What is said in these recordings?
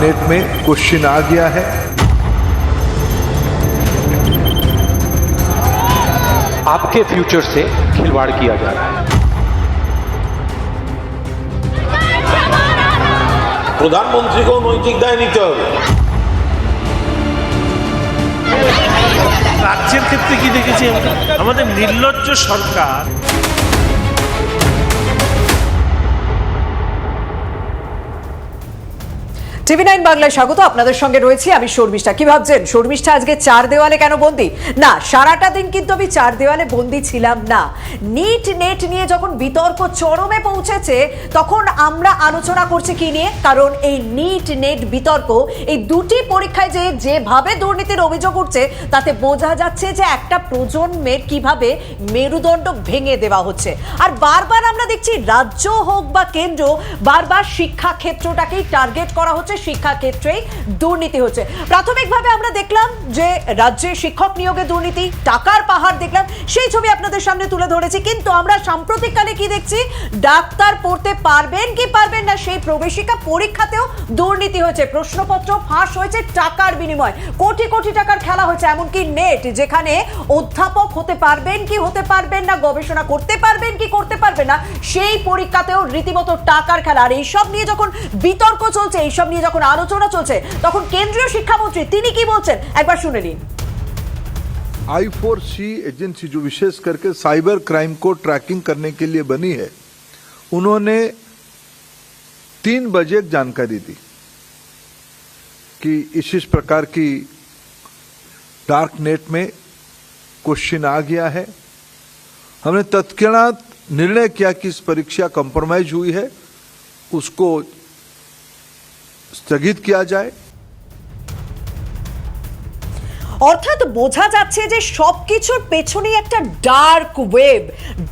Net में question आ गया है आपके फ्यूचर से खिलवाड़ किया जा रहा है প্রধানমন্ত্রীকেও নৈতিক দায় নিতে হবে রাজ্যের ক্ষেত্রে কি দেখেছি আমরা? আমাদের নির্লজ্জ সরকার টিভি নাইন বাংলায় স্বাগত, আপনাদের সঙ্গে রয়েছি আমি শর্মিষ্ঠা। কি ভাবছেন? শর্মিষ্ঠা, আজকে চার দেওয়ালে কেন বন্দি? না, সারাটা দিন কিন্তু আমি চার দেওয়ালে বন্দি ছিলাম না। নিট নেট নিয়ে যখন বিতর্ক চরমে পৌঁছেছে, তখন আমরা আলোচনা করছি কি নিয়ে? কারণ এই নিট নেট বিতর্ক, এই দুটি পরীক্ষায় যে যেভাবে দুর্নীতির অভিযোগ উঠছে, তাতে বোঝা যাচ্ছে যে একটা প্রজন্মের কীভাবে মেরুদণ্ড ভেঙে দেওয়া হচ্ছে। আর বারবার আমরা দেখছি রাজ্য হোক বা কেন্দ্র, বারবার শিক্ষা ক্ষেত্রটাকেই টার্গেট করা হচ্ছে। শিক্ষা ক্ষেত্রেই দুর্নীতি হচ্ছে। প্রাথমিকভাবে আমরা দেখলাম যে রাজ্যে শিক্ষক নিয়োগে দুর্নীতি, টাকার পাহাড় দেখলাম, সেই ছবি আপনাদের সামনে তুলে ধরেছি। কিন্তু আমরা সাম্প্রতিককালে কি দেখছি? ডাক্তার পড়তে পারবেন কি পারবেন না সেই প্রবেশিকা পরীক্ষাতেও দুর্নীতি হয়েছে। প্রশ্নপত্র ফাঁস হয়েছে টাকার বিনিময়। কোটি কোটি টাকার খেলা হয়েছে, এমনকি নেট, যেখানে অধ্যাপক হতে পারবেন কি হতে পারবেন না, গবেষণা করতে পারবেন কি করতে পারবেন না, সেই পরীক্ষাতেও রীতিমতো টাকার খেলা। আর এইসব নিয়ে যখন বিতর্ক চলছে, এইসব নিয়ে যখন আলোচনা চলছে তখন কেন্দ্রীয় শিক্ষামন্ত্রী তিনি কি বলছেন একবার শুনে নিন आई फोर सी एजेंसी जो विशेष करके साइबर क्राइम को ट्रैकिंग करने के लिए बनी है उन्होंने तीन बजे एक जानकारी दी कि इस इस प्रकार की डार्क नेट में क्वेश्चन आ गया है हमने तत्क्षणात निर्णय किया कि इस परीक्षा कंप्रोमाइज हुई है उसको স্থগিত কিয়া যায়। অর্থাৎ বোঝা যাচ্ছে যে সব কিছুর পেছনে একটা ডার্ক ওয়েব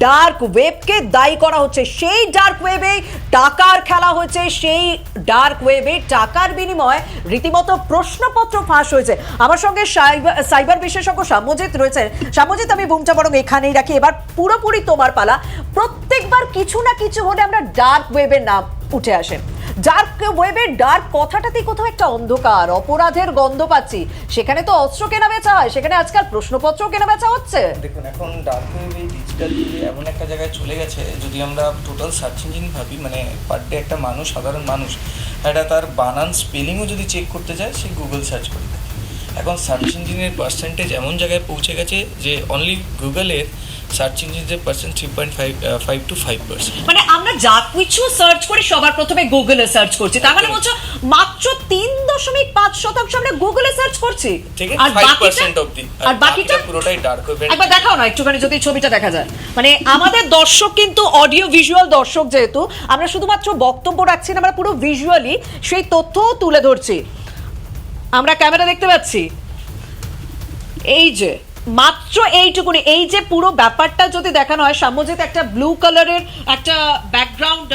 ডার্ক ওয়েবকে দায়ী করা হচ্ছে। সেই ডার্ক ওয়েবে টাকার খেলা হয়েছে, সেই ডার্ক ওয়েবে টাকার বিনিময়ে রীতিমতো প্রশ্নপত্র ফাঁস হয়েছে। আমার সঙ্গে সাইবার বিশেষজ্ঞ সামজিৎ রয়েছে সামজিৎ, আমি বুমটা বরং এখানেই রাখি। এবার পুরোপুরি তোমার পালা। প্রত্যেকবার কিছু না কিছু হলে আমরা ডার্ক ওয়েবের নাম উঠে আসেন ডার্ক ওয়েবের ডার্ক কথাটাতেই কোথাও একটা অন্ধকার, অপরাধের গন্ধ পাচ্ছি সেখানে তো অস্ত্র কেনা বেচা হয়, সেখানে আজকাল প্রশ্নপত্র কেনা বেচা হচ্ছে। দেখুন, এখন ডার্ক ওয়েব ডিজিটাল এমন একটা জায়গায় চলে গেছে, যদি আমরা টোটাল সার্চ ইঞ্জিন ভাবি মানে পার ডে একটা মানুষ, সাধারণ মানুষ, একটা তার বানান স্পেলিংও যদি চেক করতে যায়, সে গুগল সার্চ করে এখন সার্চ ইঞ্জিনের পার্সেন্টেজ এমন জায়গায় পৌঁছে গেছে যে অনলি গুগলের সার্চ ইঞ্জিনের percent three point five five two five percent মানে আমরা যা কিছু সার্চ করি সবার প্রথমে গুগলে সার্চ করছি। তার মানে বলছো মাত্র তিন দশমিক পাঁচ শতাংশ আমরা গুগলে সার্চ করছি? আর বাকিটা আর বাকিটা পুরোটাই ডার্ক ওয়েব একবার দেখাও না একটুখানি যদি ছবিটা দেখা যায়। মানে আমাদের দর্শক কিন্তু অডিও ভিজুয়াল দর্শক যেহেতু আমরা শুধুমাত্র বক্তব্য রাখছি না আমরা পুরো ভিজুয়ালি সেই তথ্যও তুলে ধরছি। আমরা ক্যামেরা দেখতে পাচ্ছি। এই যে মাত্র এইটুকুনি। এই যে পুরো ব্যাপারটা যদি দেখানো হয় সাম্যজিৎ একটা ব্লু কালারের একটা ব্যাকগ্রাউন্ড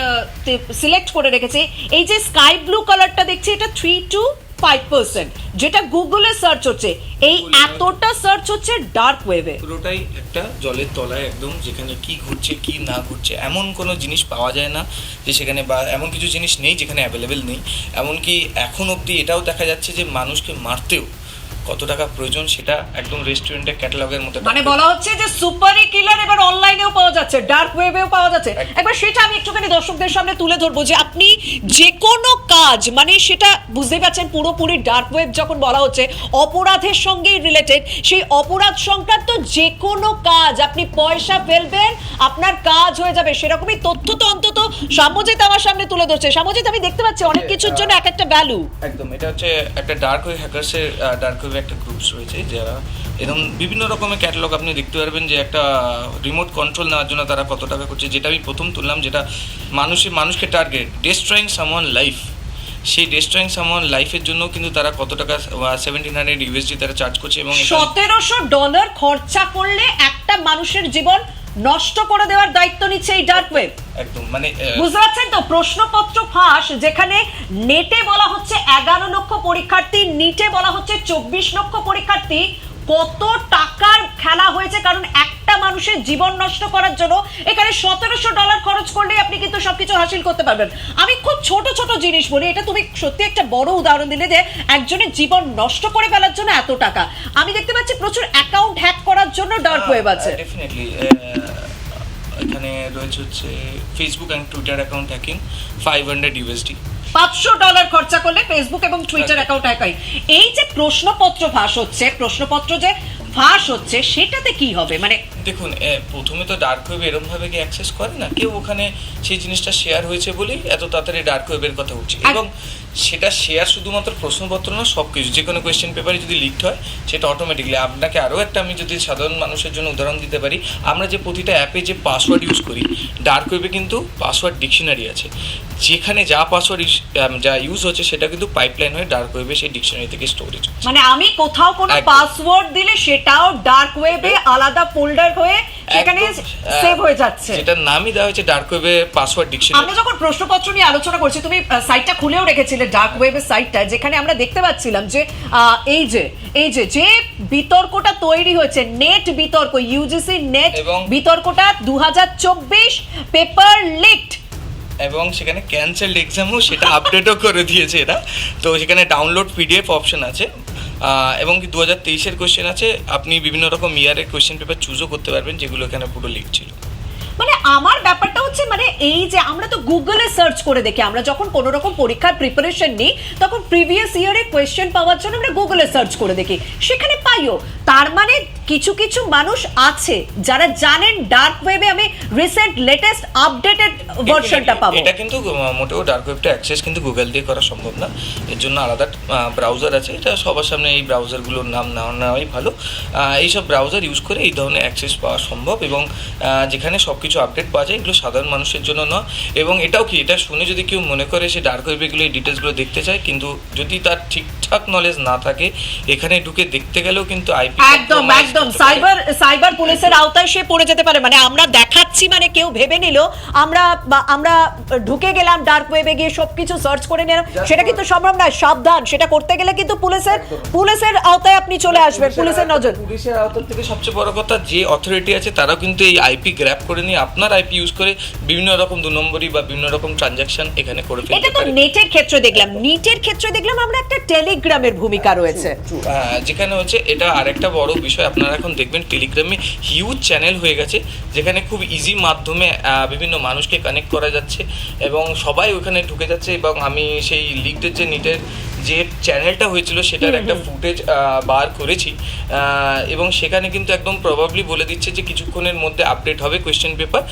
সিলেক্ট করে রেখেছে। এই যে স্কাই ব্লু কালারটা দেখছি এটা থ্রি টু ফাইভ পার্সেন্ট যেটা গুগলে সার্চ হচ্ছে। এই এতটা সার্চ হচ্ছে ডার্ক ওয়েবে পুরোটাই একটা জলের তলায় একদম যেখানে কি ঘুরছে কি না ঘুরছে এমন কোনো জিনিস পাওয়া যায় না যে সেখানে বা এমন কিছু জিনিস নেই যেখানে অ্যাভেলেবেল নেই। এমনকি এখন অবধি এটাও দেখা যাচ্ছে যে মানুষকে মারতেও কত টাকা প্রয়োজন সেটা একদম রেস্টুরেন্টের ক্যাটালগের মতো মানে বলা হচ্ছে যে সুপার কিলার এবার অনলাইনেও পাওয়া যাচ্ছে ডার্ক ওয়েবেও পাওয়া যাচ্ছে। একবার সেটা আমি একটুখানি দর্শকদের সামনে তুলে ধরবো যে আপনি যে কোনো কাজ মানে সেটা বুঝতে পারছেন পুরোপুরি ডার্ক ওয়েব যখন বলা হচ্ছে অপরাধের সঙ্গে রিলেটেড সেই অপরাধ সংক্রান্ত যে কোনো কাজ আপনি পয়সা ফেলবেন আপনার কাজ হয়ে যাবে। সেরকমই তথ্য তো অন্তত সাম্যজিৎ আমার সামনে তুলে ধরছে। সাম্যজিৎ আমি দেখতে পাচ্ছি অনেক কিছুর জন্য এক একটা ভ্যালু একদম এটা হচ্ছে একটা ডার্ক ওয়েব হ্যাকার্সের ডার্ক ওয়েবে একটা গ্রুপস রয়েছে যারা এরকম বিভিন্ন রকমের ক্যাটালগ আপনি দেখতে পারবেন যে একটা রিমোট কন্ট্রোল নেওয়ার জন্য তারা কত টাকা করছে। যেটা আমি প্রথম তুললাম যেটা মানুষের মানুষকে টার্গেট ডেস্ট্রয়িং সামওয়ান লাইফ সেই ডেস্ট্রয়িং সামওয়ান লাইফের জন্য কিন্তু তারা কত টাকা সেভেন্টিন হান্ড্রেড ইউএসডি তারা চার্জ করছে এবং সতেরোশো ডলার খরচা করলে একটা মানুষের জীবন নষ্ট করে দেওয়ার দায়িত্ব নিচ্ছে এই ডার্ক ওয়েব একদম মানে বুঝতে পারছেন তো? প্রশ্নপত্র ফাঁস যেখানে নেটে বলা হচ্ছে এগারো লক্ষ পরীক্ষার্থী নিটে বলা হচ্ছে চব্বিশ লক্ষ পরীক্ষার্থী। কত টাকার খেলা হয়েছে কারণ একটা মানুষের জীবন নষ্ট করার জন্য এখানে সতেরোশো ডলার খরচ করলেই আপনি কিন্তু সবকিছু হাসিল করতে পারবেন। আমি খুব ছোট ছোট জিনিস বলি এটা তুমি সত্যি একটা বড় উদাহরণ দিলে যে একজনের জীবন নষ্ট করে ফেলার জন্য এত টাকা। আমি দেখতে পাচ্ছি প্রচুর অ্যাকাউন্ট হ্যাক করার জন্য ডার্ক ওয়েব আছে। ডেফিনেটলি এখানে রয়েছে হচ্ছে Facebook and Twitter account hacking five hundred USD পাঁচশো ডলার খরচা করলে ফেসবুক এবং টুইটার অ্যাকাউন্ট একাই। হয় এই যে প্রশ্নপত্র ফাঁস হচ্ছে প্রশ্নপত্র যে ফাঁস হচ্ছে সেটাতে কি হবে? মানে দেখুন প্রথমে তো ডার্ক ওয়েব এরম ভাবে কি অ্যাক্সেস করে না? কেউ ওখানে সেই জিনিসটা শেয়ার হয়েছে বলেই এত তাড়াতাড়ি ডার্ক ওয়েবের কথা উঠছে। এবং সেটা শেয়ার শুধুমাত্র প্রশ্নপত্র না সব কিছু যে কোনো কোয়েশ্চেন পেপারে যদি লিকড হয় সেটা অটোমেটিকলি আপনাকে আরও একটা আমি যদি সাধারণ মানুষের জন্য উদাহরণ দিতে পারি আমরা যে প্রতিটা অ্যাপে যে পাসওয়ার্ড ইউজ করি ডার্ক ওয়েবে কিন্তু পাসওয়ার্ড ডিকশনারি আছে। যেখানে যা পাসওয়ার্ড যা ইউজ হচ্ছে সেটা কিন্তু পাইপলাইন হয়ে ডার্ক ওয়েবে সেই ডিকশনারি থেকে স্টোরেজ মানে আমি কোথাও কোনো পাসওয়ার্ড দিলে সেটাও ডার্ক ওয়েবে আলাদা ফোল্ডার হয়ে সেখানে সেভ হয়ে যাচ্ছে। যেটার নামই দেওয়া হয়েছে ডার্ক ওয়েবে পাসওয়ার্ড ডিকশনারি আমরা যখন প্রশ্নপত্র নিয়ে আলোচনা করছি তুমি সাইটটা খুলেও রেখেছিলে ডার্ক ওয়েবের সাইটটা যেখানে আমরা দেখতে পাচ্ছিলাম যে এই যে এই যে যে বিতর্কটা তৈরি হয়েছে নেট বিতর্ক ইউজিসি নেট বিতর্কটা দুহাজার চব্বিশ পেপার লিকড এবং সেখানে ক্যান্সেলড এক্সামও সেটা আপডেটও করে দিয়েছে এরা। তো সেখানে ডাউনলোড পিডিএফ অপশন আছে। এবং দু হাজার তেইশের কোয়েশ্চেন আছে, আপনি বিভিন্ন রকম ইয়ারের কোয়েশ্চেন পেপার চুজও করতে পারবেন, যেগুলো এখানে পুরো লিখছিল মানে আমার ব্যাপারটা হচ্ছে মানে এই যে আমরা তো গুগলে সার্চ করে দেখি, আমরা যখন কোনো রকম পরীক্ষার প্রিপারেশন নিই, তখন প্রিভিয়াস ইয়ারে কোয়েশ্চেন পাওয়ার জন্য আমরা গুগলে সার্চ করে দেখি। সেখানে পাইও। তার মানে কিছু কিছু মানুষ আছে যারা জানেন ডার্ক ওয়েবে আমি রিসেন্ট লেটেস্ট আপডেটেড ভার্সনটা পাবো। এটা কিন্তু মোটেও ডার্ক ওয়েবটা অ্যাক্সেস কিন্তু গুগল দিয়ে করা সম্ভব না। এর জন্য আলাদা ব্রাউজার আছে। এটা সবার সামনে এই ব্রাউজারগুলোর নাম না নেওয়াই ভালো। এইসব ব্রাউজার ইউজ করে এই ধরনের অ্যাক্সেস পাওয়া সম্ভব এবং যেখানে সব কিছু আপডেট পাওয়া যায় এগুলো সাধারণ মানুষের জন্য নয়। এবং এটাও কি এটা শুনে যদি কেউ মনে করে সে ডার্ক ওয়েবেগুলো এই ডিটেলসগুলো দেখতে চায় কিন্তু যদি তার ঠিকঠাক নলেজ না থাকে এখানে ঢুকে দেখতে গেলেও কিন্তু আইপি একদম একদম। সাইবার সাইবার পুলিশের আওতায় সে পড়ে যেতে পারে। মানে আমরা দেখাচ্ছি মানে কেউ ভেবে নিল আমরা আমরা ঢুকে গেলাম ডার্ক ওয়েবে গিয়ে সবকিছু সার্চ করে নিলাম। সেটা কিন্তু সম্ভব নয় সাবধান। সেটা করতে গেলে কিন্তু পুলিশের পুলিশের আওতায় আপনি চলে আসবেন পুলিশের নজর। পুলিশের আওতার থেকে সবচেয়ে বড় কথা যে অথরিটি আছে তারাও কিন্তু এই আইপি গ্র্যাপ করে নিয়ে আপনার আইপি ইউজ করে বিভিন্ন রকম দু নম্বরই বা বিভিন্ন রকম ট্রানজাকশন এখানে করে এটা তো নেটের ক্ষেত্রে দেখলাম। নেটের ক্ষেত্রে দেখলাম আমরা একটা টেলিগ্রামের ভূমিকা রয়েছে। যেখানে হচ্ছে এটা আরেকটা বড় বিষয়। আপনারা এখন দেখবেন টেলিগ্রামে হিউজ চ্যানেল হয়ে গেছে যেখানে খুব ইজি মাধ্যমে বিভিন্ন মানুষকে কানেক্ট করা যাচ্ছে এবং সবাই ওখানে ঢুকে যাচ্ছে এবং আমি সেই লিগদের যে নিটের যে চ্যানেলটা হয়েছিল সেটার একটা ফুটেজ বার করেছি। এবং সেখানে কিন্তু একদম প্রবাবলি বলে দিচ্ছে যে কিছুক্ষণের মধ্যে আপডেট হবে কোয়েশ্চেন পেপার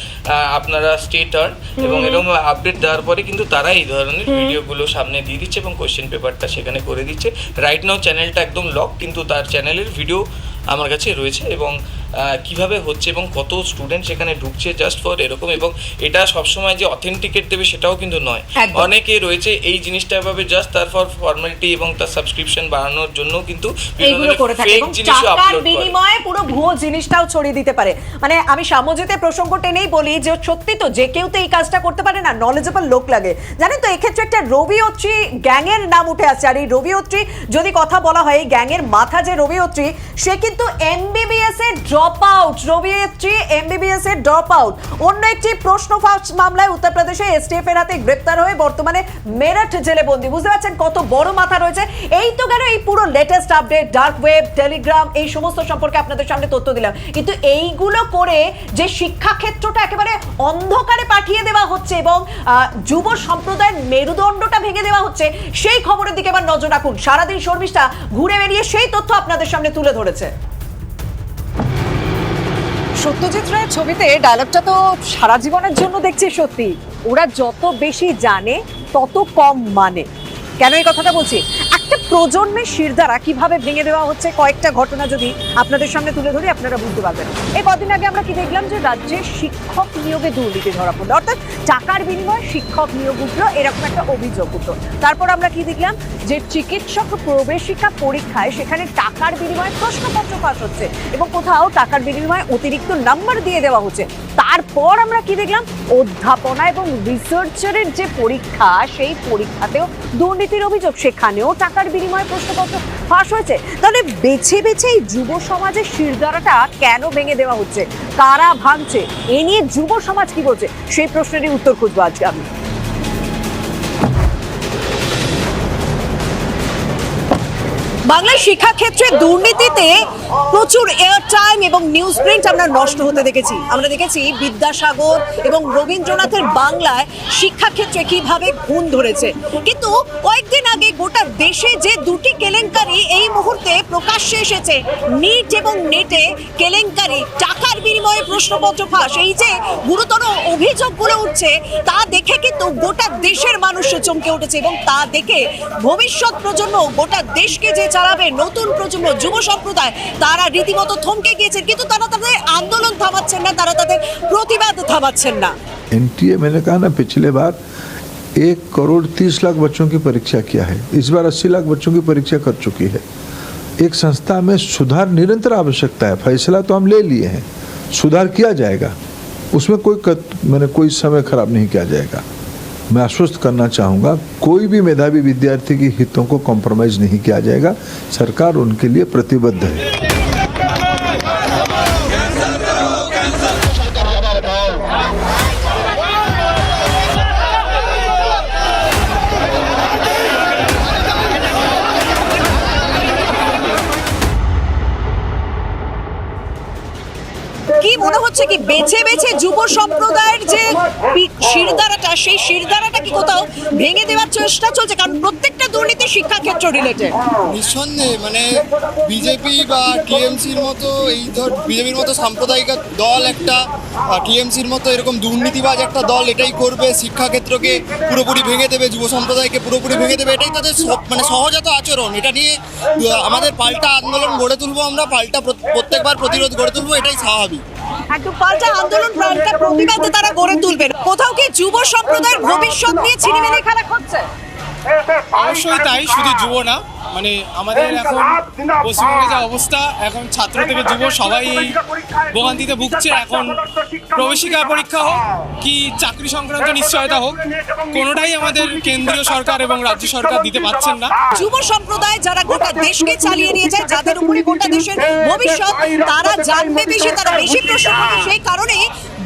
আপনারা স্টে টার্ন এবং এরকম আপডেট দেওয়ার পরে কিন্তু তারা এই ধরনের ভিডিওগুলো সামনে দিয়ে দিচ্ছে এবং কোয়েশ্চেন পেপারটা সেখানে করে দিচ্ছে। রাইট নাও চ্যানেলটা একদম লক কিন্তু তার চ্যানেলের ভিডিও আমার কাছে রয়েছে এবং কীভাবে হচ্ছে এবং কত স্টুডেন্ট সেখানে ঢুকছে জাস্ট ফর এরকম এবং এটা সবসময় যে অথেন্টিকেট দেবে সেটাও কিন্তু নয়। অনেকে রয়েছে এই জিনিসটা এভাবে জাস্ট তার ফর ফর্মালিটি এবং তার সাবস্ক্রিপশন বাড়ানোর জন্য কিন্তু এইগুলো করে থাকে এবং টাকার বিনিময়ে পুরো ভুয়ো জিনিসটাও ছড়িয়ে দিতে পারে। মানে আমি সামজিতে প্রসঙ্গ টেনেই বলি যে সত্যি তো যে কেউ তো এই কাজটা করতে পারে না নলেজেবল লোক লাগে। জানেন তো এক্ষেত্রে একটা রবি অত্রি গ্যাংয়ের নাম উঠে আসছে। আর এই রবি অত্রি যদি কথা বলা হয় এই গ্যাংয়ের মাথা যে রবি অত্রি সে কিন্তু এমবিবিএস এর drop out Rabi Atri MBBS এর ড্রপ আউট অন্য একটি প্রশ্ন ফাঁস মামলায় উত্তরপ্রদেশে এসটিএফ এর হাতে গ্রেপ্তার হয়ে বর্তমানে মেরঠ জেলে বন্দি বুঝতে পারছেন কত বড় মাথা রয়েছে? এই তো গেল এই পুরো latest update dark web Telegram এই সমস্ত সম্পর্কে আপনাদের সামনে তথ্য দিলাম। কিন্তু এইগুলো করে যে শিক্ষা ক্ষেত্রটা একেবারে অন্ধকারে পাঠিয়ে দেওয়া হচ্ছে এবং যুব সম্প্রদায়ের মেরুদণ্ডটা ভেঙে দেওয়া হচ্ছে, সেই খবরের দিকে এবার নজর রাখুন। সারাদিন শর্মিষ্ঠা ঘুরে বেরিয়ে সেই তথ্য আপনাদের সামনে তুলে ধরেছে। সত্যজিৎ রায়ের ছবিতে ডায়লগটা তো সারা জীবনের জন্য দেখছি সত্যি। ওরা যত বেশি জানে, তত কম মানে। কেন এই কথাটা বলছি? একটা প্রজন্মের শিরদারা কীভাবে ভেঙে দেওয়া হচ্ছে কয়েকটা ঘটনা যদি আপনাদের সামনে তুলে ধরি, আপনারা বুঝতে পারবেন। এই কদিন আগে আমরা কি দেখলাম যে রাজ্যে শিক্ষক নিয়োগে দুর্নীতি ধরা পড়ল। অর্থাৎ টাকার বিনিময়ে শিক্ষক নিয়োগ উঠল, এরকম একটা অভিযোগ উঠল। তারপর আমরা কি দেখলাম যে চিকিৎসক প্রবেশিকা পরীক্ষায় সেখানে টাকার বিনিময়ে প্রশ্নপত্র পাস হচ্ছে এবং কোথাও টাকার বিনিময়ে অতিরিক্ত নাম্বার দিয়ে দেওয়া হচ্ছে। তারপর আমরা কি দেখলাম, অধ্যাপনা এবং রিসার্চারের যে পরীক্ষা, সেই পরীক্ষাতেও দুর্নীতির অভিযোগ সেখানেও টাকার বিনিময়ে প্রশ্নপত্র ফাঁস হয়েছে। তাহলে বেছে বেছে এই যুব সমাজের শিরদারাটা কেন ভেঙে দেওয়া হচ্ছে? কারা ভাঙছে? এ নিয়ে যুব সমাজ কি বলছে? সেই প্রশ্নেরই উত্তর খুঁজবো আজকে আমি। বাংলার শিক্ষাক্ষেত্রে দুর্নীতিতে প্রচুর এয়ার টাইম এবং নিউজ প্রিন্ট আমরা নষ্ট হতে দেখেছি। আমরা দেখেছি বিদ্যাসাগর এবং রবীন্দ্রনাথের বাংলায় শিক্ষাক্ষেত্রে কীভাবে ঘুণ ধরেছে। কিন্তু কয়েকদিন আগে গোটা দেশে যে দুটি কেলেঙ্কারি এই মুহূর্তে প্রকাশ্যে এসেছে, নিট এবং নেটে কেলেঙ্কারি টাকার বিনিময়ে প্রশ্নপত্র ফাঁস এই যে গুরুতর অভিযোগগুলো উঠছে তা দেখে কিন্তু গোটা দেশের মানুষ চমকে উঠেছে এবং তা দেখে ভবিষ্যৎ প্রজন্ম গোটা দেশকে যে চালাবে নতুন প্রজন্ম যুব সম্প্রদায় তারা রীতিমতো থমকে গিয়েছেন কিন্তু তারা তাদের আন্দোলন থামাচ্ছেন না তারা তাদের প্রতিবাদ থামাচ্ছেন না एनटीए मैंने कहा ना पिछले बार एक करोड़ तीस लाख बच्चों की परीक्षा किया है इस बार अस्सी लाख बच्चों की परीक्षा कर चुकी है एक संस्था में सुधार निरंतर आवश्यकता है फैसला तो हम ले लिए हैं सुधार किया जाएगा। उसमें कोई कत, मैंने कोई समय खराब नहीं किया जाएगा। मैं आश्वस्त करना चाहूँगा कोई भी मेधावी विद्यार्थी के हितों को कॉम्प्रोमाइज नहीं किया जाएगा। सरकार उनके लिए प्रतिबद्ध है। হচ্ছে কি বেছে বেছে যুব সম্প্রদায়ের যে শিরদাঁড়াটা, সেই শিরদারাটা কি কোথাও ভেঙে দেওয়ার চেষ্টা চলছে? কারণ প্রত্যেকটা দুর্নীতি শিক্ষাক্ষেত্র রিলেটেড নিঃসন্দেহে মানে বিজেপি বা টিএমসির মতো এই ধর, বিজেপির মতো সাম্প্রদায়িক দল একটা টিএমসির মতো এরকম দুর্নীতিবাজ একটা দল এটাই করবে, শিক্ষাক্ষেত্রকে পুরোপুরি ভেঙে দেবে, যুব সম্প্রদায়কে পুরোপুরি ভেঙে দেবে, এটাই তাদের মানে সহজাত আচরণ। এটা নিয়ে আমাদের পাল্টা আন্দোলন গড়ে তুলবো আমরা, পাল্টা প্র- প্রত্যেকবার প্রতিরোধ গড়ে তুলবো, এটাই স্বাভাবিক। পাল্টা আন্দোলন পাল্টা প্রতিবাদে তারা গড়ে তুলবেন। কোথাও কি যুব সম্প্রদায়ের ভবিষ্যৎ নিয়ে তাই, শুধু যুব না। মানে আমাদের এখন পশ্চিমবঙ্গে যা অবস্থা এখন ছাত্র থেকে যুব সবাই এই ভোগান্তিতে ভুগছে। এখন প্রবেশিকা পরীক্ষা। হোক কি চাকরি সংক্রান্ত নিশ্চয়তা হোক কোনোটাই আমাদের কেন্দ্রীয় সরকার এবং রাজ্য সরকার দিতে পারছেন না। যুব সম্প্রদায় যারা গোটা দেশকে চালিয়ে নিয়ে যায় যাদের উপরে গোটা দেশের ভবিষ্যৎ তারা জানবে বেশি তারা বেশি প্রশ্ন সেই কারণে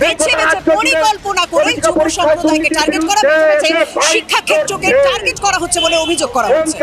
বেছে বেছে পরিকল্পনা করে যুব সম্প্রদায়কে টার্গেট করা হচ্ছে শিক্ষাক্ষেত্রকে টার্গেট করা হচ্ছে বলে অভিযোগ করা হচ্ছে।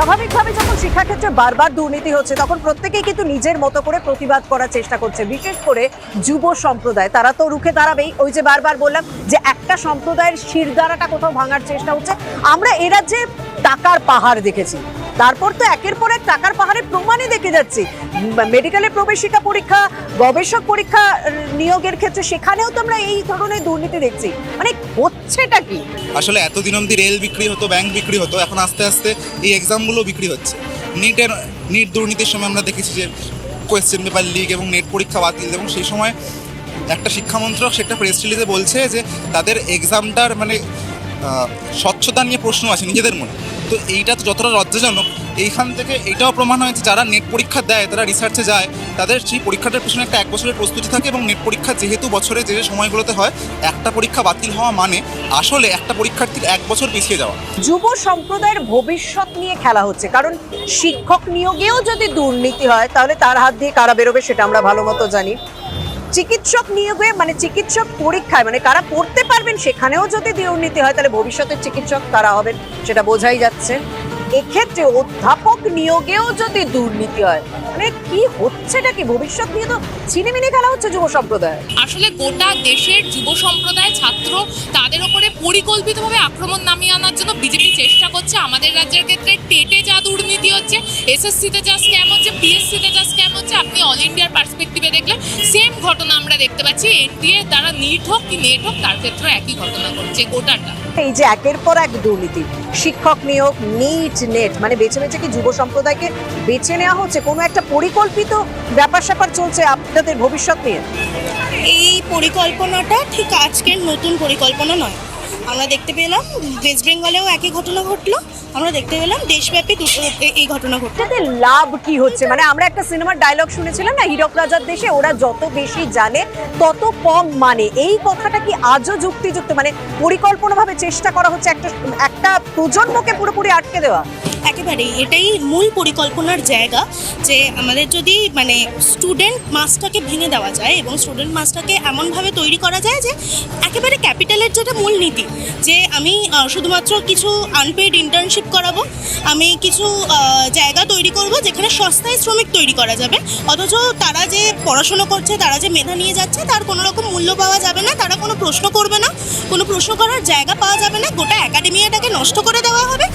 স্বাভাবিকভাবে যখন শিক্ষাক্ষেত্রে বারবার দুর্নীতি হচ্ছে, তখন প্রত্যেকেই কিন্তু নিজের মতো করে প্রতিবাদ করার চেষ্টা করছে। বিশেষ করে যুব সম্প্রদায়, তারা তো রুখে দাঁড়াবেই। ওই যে বারবার বললাম যে একটা সম্প্রদায়ের শিরদাঁড়াটা কোথাও ভাঙার চেষ্টা হচ্ছে। আমরা এ রাজ্যে টাকার পাহাড় দেখেছি। তারপর তো একের পর এক টাকার পাহাড়ে প্রমাণই দেখে যাচ্ছি। মেডিকেলে প্রবেশিকা পরীক্ষা, গবেষক পরীক্ষা নিয়োগের ক্ষেত্রে সেখানেও তো আমরা এই ধরনের দুর্নীতি দেখছি। মানে হচ্ছেটা কি? আসলে এতদিন অবধি রেল বিক্রি হতো ব্যাংক বিক্রি হতো, এখন আস্তে আস্তে এই এক্সামগুলো বিক্রি হচ্ছে। নিটের নিট দুর্নীতির সময় আমরা দেখেছি যে কোয়েশ্চেন পেপার লিক এবং নেট পরীক্ষা বাতিল এবং সেই সময় একটা শিক্ষামন্ত্রক সেটা প্রেস রিলিজে বলছে যে তাদের এক্সামটার মানে স্বচ্ছতা নিয়ে প্রশ্ন আছে, নিজেদের মনে। তো এইটা তো যতটা লজ্জাজনক এইখান থেকে এটাও প্রমাণ হয়েছে, যারা নেট পরীক্ষা দেয়, তারা রিসার্চে যায়, তাদের সেই পরীক্ষাটার পেছনে একটা এক বছরের প্রস্তুতি থাকে এবং নেট পরীক্ষা যেহেতু বছরে যে সময়গুলোতে হয়, একটা পরীক্ষা বাতিল হওয়া মানে আসলে একটা পরীক্ষার্থীর এক বছর পিছিয়ে যাওয়া। যুব সম্প্রদায়ের ভবিষ্যৎ নিয়ে খেলা হচ্ছে, কারণ শিক্ষক নিয়োগেও যদি দুর্নীতি হয়, তাহলে তার হাত দিয়ে কারা বেরোবে সেটা আমরা ভালো মতো জানি। চিকিৎসক নিয়োগে মানে চিকিৎসক পরীক্ষায় মানে কারা পড়তে পারবেন সেখানেও যদি দুর্নীতি হয়, তাহলে ভবিষ্যতের চিকিৎসক কারা হবেন সেটা বোঝাই যাচ্ছে। এক্ষেত্রে অধ্যাপক নিয়োগেও যদি দুর্নীতি হয় মানে কি হচ্ছেটা কি? ভবিষ্যৎ নিয়ে তো ছিনিমিনি খেলা হচ্ছে যুব সম্প্রদায় আসলে গোটা দেশের যুব সম্প্রদায় ছাত্র তাদের উপরে পরিকল্পিতভাবে আক্রমণ নামিয়ে আনার জন্য বিজেপি চেষ্টা করছে। আমাদের রাজ্যের ক্ষেত্রে টেটে যা দুর্নীতি হচ্ছে, এসএসসিতে যা স্ক্যাম হচ্ছে, পিএসসিতে যা স্ক্যাম হচ্ছে, আপনি অল ইন্ডিয়ার পার্সপেক্টিভে দেখলে সেম ঘটনা আমরা দেখতে পাচ্ছি। এনটিএ তারা নিট হোক কি নেট হোক তার ক্ষেত্রে একই ঘটনা ঘটছে গোটাটা। এই যে একের পর এক দুর্নীতি। শিক্ষক নিয়োগ, নিট, নেট মানে বেছে বেছে কি যুব সম্প্রদায়কে বেছে নেওয়া হচ্ছে? কোনো একটা পরিকল্পিত ব্যাপার স্যাপার চলছে আপনাদের ভবিষ্যৎ নিয়ে? এই পরিকল্পনাটা ঠিক আজকের নতুন পরিকল্পনা নয়। আমরা দেখতে পেলাম ওয়েস্ট বেঙ্গলেও একই ঘটনা ঘটলো। আমরা দেখতে পেলাম, দেশব্যাপী এই ঘটনা ঘটলো। লাভ কি হচ্ছে? মানে আমরা একটা সিনেমার ডায়লগ শুনেছিলাম না, হীরক রাজার দেশে ওরা যত বেশি জানে, তত কম মানে। এই কথাটা কি আজও যুক্তিযুক্ত? মানে পরিকল্পনাভাবে চেষ্টা করা হচ্ছে একটা একটা প্রজন্মকে পুরোপুরি আটকে দেওয়া? একেবারেই এটাই মূল পরিকল্পনার জায়গা যে আমাদের যদি মানে স্টুডেন্ট মাসটাকে ভেঙে দেওয়া যায় এবং স্টুডেন্ট মাসটাকে এমনভাবে তৈরি করা যায় যে একেবারে ক্যাপিটালের যেটা মূল নীতি, যে আমি শুধুমাত্র কিছু আনপেড ইন্টার্নশিপ করাবো, আমি কিছু জায়গা তৈরি করব যেখানে সস্তায় শ্রমিক তৈরি করা যাবে, অথচ তারা যে পড়াশুনো করছে, তারা যে মেধা নিয়ে যাচ্ছে, তার কোনো রকম মূল্য পাওয়া যাবে না, তারা কোনো প্রশ্ন করবে না, কোনো প্রশ্ন করার জায়গা পাওয়া যাবে না, গোটা একাডেমিয়াটাকে নষ্ট করে দেওয়া হবে।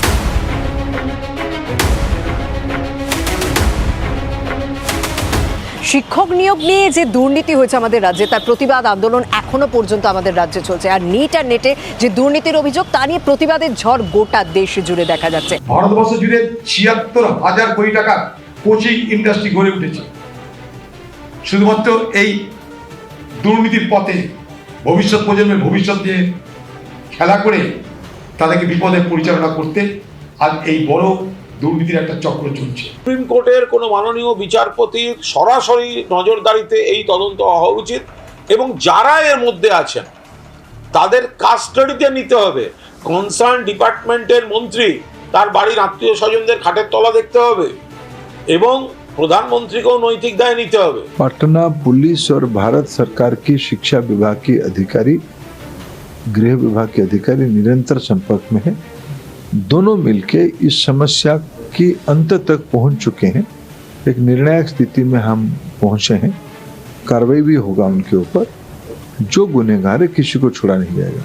শিক্ষক নিয়োগ নিয়ে যে দুর্নীতি হয়েছে আমাদের রাজ্যে, তার প্রতিবাদ আন্দোলন এখনও পর্যন্ত আমাদের রাজ্যে চলছে। আর নিট আর নেটে যে দুর্নীতির অভিযোগ, তা নিয়ে প্রতিবাদের ঝড় গোটা দেশ জুড়ে দেখা যাচ্ছে। ভারতবর্ষ জুড়ে ছিয়াত্তর হাজার কোটি টাকার কোচিং ইন্ডাস্ট্রি গড়ে উঠেছে। শুধুমাত্র এই দুর্নীতির পথে ভবিষ্যৎ প্রজন্মের ভবিষ্যৎ নিয়ে খেলা করে তাদেরকে বিপদে পরিচালনা করতে আর এই বড় দুর্নীতির একটা চক্র চলছে সুপ্রিম কোর্টের কোনো মাননীয় বিচারপতির সরাসরি নজরদারিতে এই তদন্ত হওয়া উচিত এবং যারা এর মধ্যে আছেন তাদের কাস্টাডিতে নিতে হবে কনসার্ন ডিপার্টমেন্টের মন্ত্রী তার বাড়ির আত্মীয় স্বজনদের খাটের তলা দেখতে হবে এবং প্রধানমন্ত্রীকেও নৈতিক দায় নিতে হবে पटना पुलिस और भारत सरकार की शिक्षा विभाग के अधिकारी गृह विभाग के अधिकारी निरंतर संपर्क में हैं दोनों मिलके इस समस्या की अंत तक पहुँच चुके हैं। एक निर्णायक स्थिति में हम पहुँचे हैं। कार्रवाई भी होगा उनके ऊपर। जो गुनहगार है, किसी को छुड़ा नहीं जाएगा।